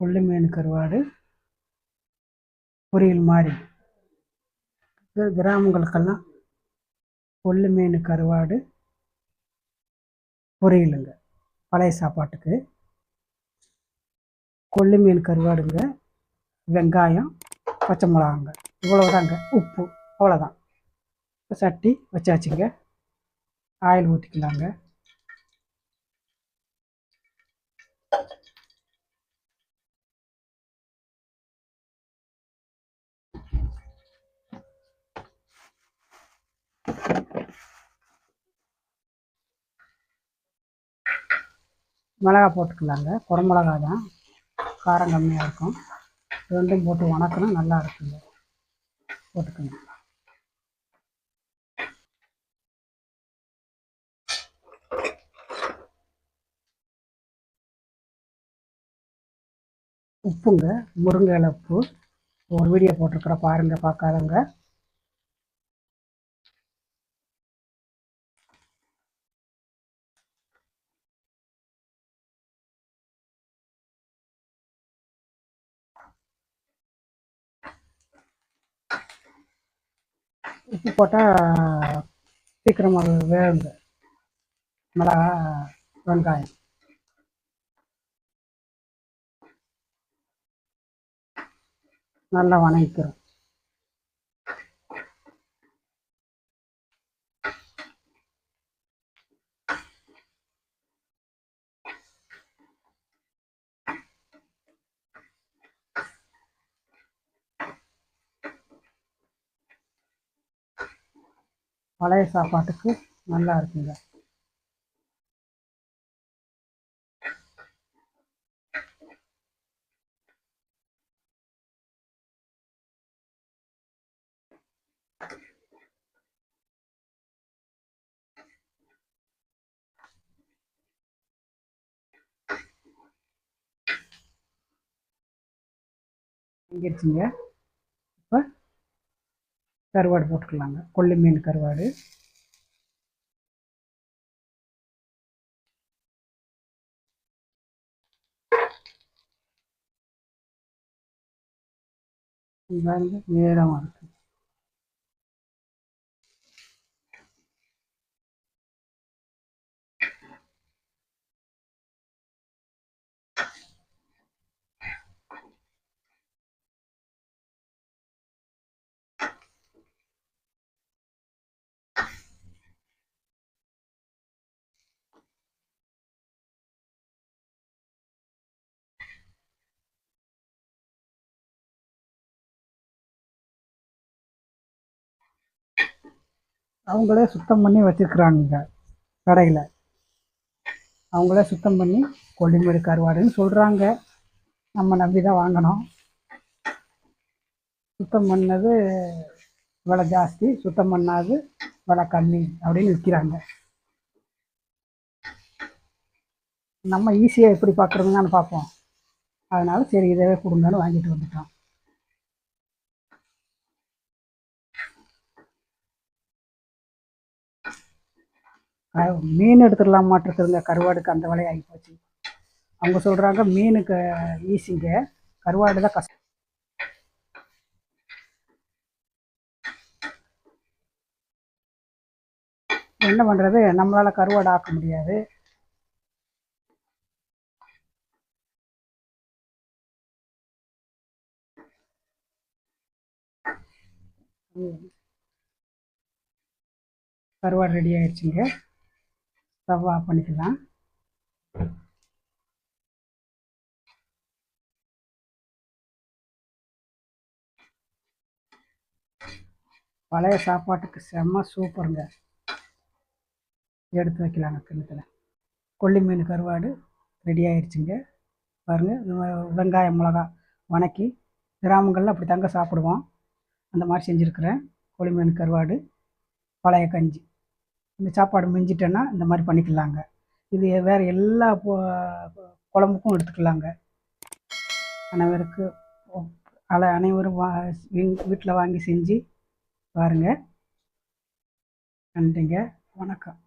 கொள்ளு மீன் கருவாடு. பொரியல் மாதிரி கிராமங்களுக்கெல்லாம் கொள்ளு மீன் கருவாடு. பொரியலுங்க. பழைய சாப்பாட்டுக்கு. கொள்ளு மீன் கருவாடுங்க. வெங்காயம் பச்சை மிளகாங்க. இவ்வளோதாங்க உப்பு. அவ்வளோதான் சட்டி வச்சாச்சுங்க. ஆயில் ஊற்றிக்கலாங்க மிளகா போட்டுக்கலாங்க. குடமிளகா தான் காரம் கம்மியாக இருக்கும். ரெண்டும் போட்டு வணக்கணும் நல்லா இருக்குங்க. போட்டுக்கணும் உப்புங்க முருங்கை இலை உப்பு. ஒரு வீடியோ போட்டிருக்கிற பாருங்க பார்க்காதவங்க. உப்பு போட்டால் சீக்கிரமாக வேகுங்க. மிளகா வெங்காயம். நல்லா வணங்கிக்கிறோம். பழைய சாப்பாட்டுக்கு நல்லா இருக்குங்க. இங்கிருச்சுங்க கருவாடு போட்டுக்கலாங்க. கொள்ளி மீன் கருவாடு. பாருங்க நீளமாக இருக்கு அவங்களே சுத்தம் பண்ணி வச்சுருக்குறாங்க கடையில். அவங்களே சுத்தம் பண்ணி கொல்லிமேடு கருவாடுன்னு சொல்கிறாங்க நம்ம நம்பி தான் வாங்கினோம் சுத்தம் பண்ணது விலை ஜாஸ்தி சுத்தம் பண்ணாது விலை கம்மி அப்படின்னு விற்கிறாங்க. நம்ம ஈஸியாக எப்படி பார்க்குறதுங்கன்னு பார்ப்போம். அதனால் சரி இதவே கொடுங்கன்னு வாங்கிட்டு வந்துட்டோம். மீன் எடுத்துடலாம் மாட்டிருக்குதுங்க கருவாடுக்கு அந்த விலை ஆகி போச்சு. அவங்க சொல்கிறாங்க மீனுக்கு ஈஸிங்க கருவாடு தான் கஷ்டம். என்ன பண்ணுறது நம்மளால் கருவாடு ஆக்க முடியாது. ம். கருவாடு ரெடி ஆயிடுச்சுங்க ஸ்டவ் ஆஃப் பண்ணிக்கலாம். பழைய சாப்பாட்டுக்கு செம்ம சூப்பருங்க. எடுத்து வைக்கலாங்க கிணத்துல கொல்லி மீன் கருவாடு ரெடி ஆயிடுச்சுங்க பாருங்கள் வெங்காயம் மிளகா வணக்கி கிராமங்களில் அப்படி தாங்க சாப்பிடுவோம். அந்த மாதிரி செஞ்சுருக்குறேன். கொல்லி மீன் கருவாடு பழைய கஞ்சி. இந்த சாப்பாடு மிஞ்சிட்டேன்னா இந்த மாதிரி பண்ணிக்கலாங்க. இது வேறு எல்லா குழம்புக்கும் எடுத்துக்கலாங்க. அனைவருக்கு அல அனைவரும் வா வீட்டில் வாங்கி செஞ்சு பாருங்கள் நன்றிங்க. வணக்கம்.